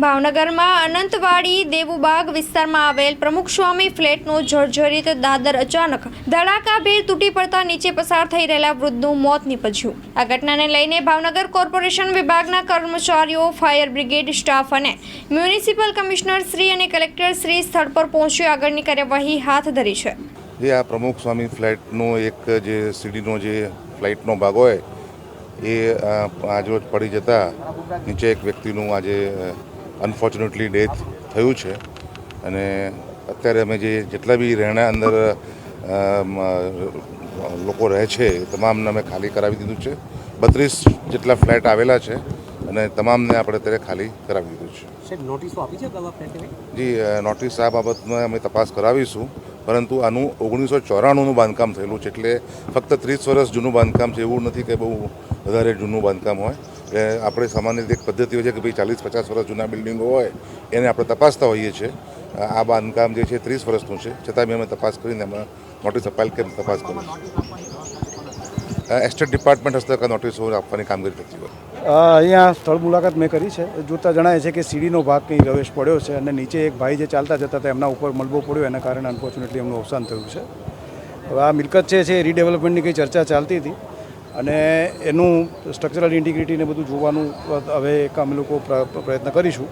ભાવનગરમાં અનંતવાડી દેવુબાગ વિસ્તારમાં આવેલ પ્રમુખ સ્વામી ફ્લેટનો જર્જરિત દાદર અચાનક ધડાકાભેર તૂટી પડતા નીચે પસાર થઈ રહેલા વૃદ્ધનું મોત નીપજ્યું. આ ઘટનાને લઈને ભાવનગર કોર્પોરેશન વિભાગના કર્મચારીઓ, ફાયર બ્રિગેડ સ્ટાફ અને મ્યુનિસિપલ કમિશનર શ્રી અને કલેક્ટર શ્રી સ્થળ પર પહોંચી આગળની કાર્યવાહી હાથ ધરી છે. જે આ પ્રમુખ સ્વામી ફ્લેટનો એક જે સીડીનો જે ફ્લાઇટનો ભાગ હોય, એ આજરોજ પડી જતા નીચે એક વ્યક્તિનું આજે અનફોર્ચ્યુનેટલી ડેથ થયું છે. અને અત્યારે અમે જે જેટલા બી રહેણા અંદર લોકો રહે છે તમામને અમે ખાલી કરાવી દીધું છે. બત્રીસ જેટલા ફ્લેટ આવેલા છે અને તમામને આપણે અત્યારે ખાલી કરાવી દીધું છે. જી નોટિસ આ બાબતમાં અમે તપાસ કરાવીશું. પરંતુ આનું ઓગણીસો ચોરાણુંનું બાંધકામ થયેલું છે એટલે ફક્ત ત્રીસ વર્ષ જૂનું બાંધકામ છે એવું નથી કે બહુ વધારે જૂનું બાંધકામ હોય. એટલે આપણે સામાન્ય રીતે એક પદ્ધતિ હોય છે કે ભાઈ ચાલીસ પચાસ વર્ષ જૂના બિલ્ડિંગો હોય, એને આપણે તપાસતા હોઈએ છીએ. આ બાંધકામ જે છે ત્રીસ વર્ષનું છે. છતાં બી અમે તપાસ કરીને અમે નોટિસ અપાયેલ કે તપાસ કરીશું. એસ્ટેટ ડિપાર્ટમેન્ટ હસ્તક નોટિસો આપવાની કામગીરી થતી હોય. અહીંયા સ્થળ મુલાકાત મેં કરી છે. જોતાં જણાય છે કે સીડીનો ભાગ કંઈ રવેશ પડ્યો છે અને નીચે એક ભાઈ જે ચાલતા જતા હતા એમના ઉપર મલબો પડ્યો એના કારણે અનફોર્ચ્યુનેટલી એમનું અવસાન થયું છે. હવે આ મિલકત છે એ રીડેવલપમેન્ટની કંઈ ચર્ચા ચાલતી હતી અને એનું સ્ટ્રક્ચરલ ઇન્ટિગ્રિટીને બધું જોવાનું હવે એક અમે લોકો પ્ર- પ્રયત્ન કરીશું.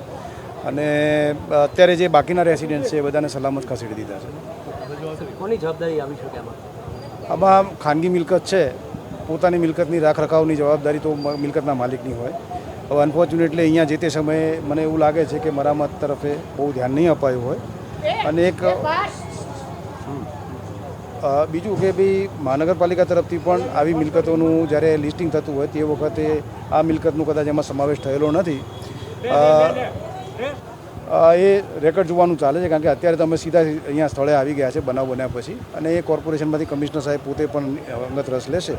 અને અત્યારે જે બાકીના રેસિડેન્ટ છે એ બધાને સલામત ખસેડી દીધા છે. કોની જવાબદારી આવી શકે આમાં? આમાં ખાનગી મિલકત છે. પોતાની મિલકતની રાખ રખાવની જવાબદારી તો મિલકતના માલિકની હોય. હવે અનફોર્ચ્યુનેટલી અહીંયા જે તે સમયે મને એવું લાગે છે કે મરામત તરફે બહુ ધ્યાન નહીં અપાયું હોય. અને એક બીજું કે ભાઈ મહાનગરપાલિકા તરફથી પણ આવી મિલકતોનું જ્યારે લિસ્ટિંગ થતું હોય તે વખતે આ મિલકતનું કદાચ એમાં સમાવેશ થયેલો નથી. એ રેકર્ડ જોવાનું ચાલે છે કારણ કે અત્યારે તમે સીધા અહીંયા સ્થળે આવી ગયા છે બનાવ બન્યા પછી. અને એ કોર્પોરેશનમાંથી કમિશનર સાહેબ પોતે પણ અંગત રસ લેશે.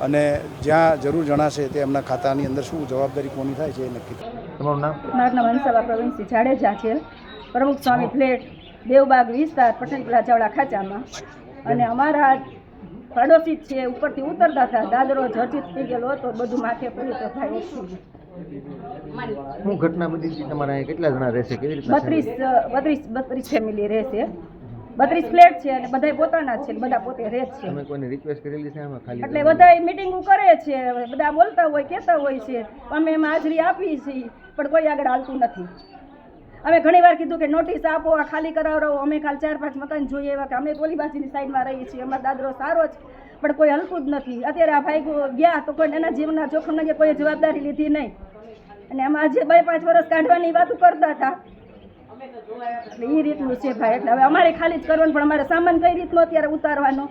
અને જ્યાં જરૂર જણાશે તે એમના ખાતાની અંદર શું જવાબદારી કોની થાય છે એ નક્કી. તમારું નામ? મારું નામ હંસાબા પ્રવીણસિંહ જાડેજા છે. પ્રમુખ સ્વામી ફ્લેટ દેવબાગ વિસ્તાર પટેલ પ્લાચાવાળા ખાચામાં. અને અમારા પડોશી છે ઉપરથી ઉતરતા હતા દાદરો જર્જિત થઈ ગયેલો હતો બધું માથે પડ્યું તો થાય શું ઘટના બધી તમારા કેટલા જણા રહેશે? કેવી રીતે બત્રીસ બત્રીસ બત્રીસ ફેમિલી રહેશે. બત્રીસ ફ્લેટ છે અને બધા પોતાના છે બધા પોતે રહે છે. અમે કોઈને રિક્વેસ્ટ કરેલી છે આમાં ખાલી એટલે બધા મિટિંગો કરે છે બધા બોલતા હોય કહેતા હોય છે અમે એમાં હાજરી આપી છીએ પણ કોઈ આગળ હાલતું નથી. અમે ઘણી વાર કીધું કે નોટિસ આપો આ ખાલી કરાવો અમે કાલ ચાર પાંચ મકાન જોઈએ એવા કે અમે ગોલીબાજીની સાઈડમાં રહીએ છીએ અમારો દાદરો સારો છે પણ કોઈ હલકું જ નથી. અત્યારે આ ભાઈ ગયા તો કોઈ એના જીવનના જોખમને કોઈ જવાબદારી લીધી નહીં. અને આમાં આજે બે પાંચ વર્ષ કાઢવાની વાતો કરતા હતા. એટલે એ રીતનું છે ભાઈ. એટલે હવે અમારે ખાલી જ કરવાનું, પણ અમારે સામાન કઈ રીતનો અત્યારે ઉતારવાનો?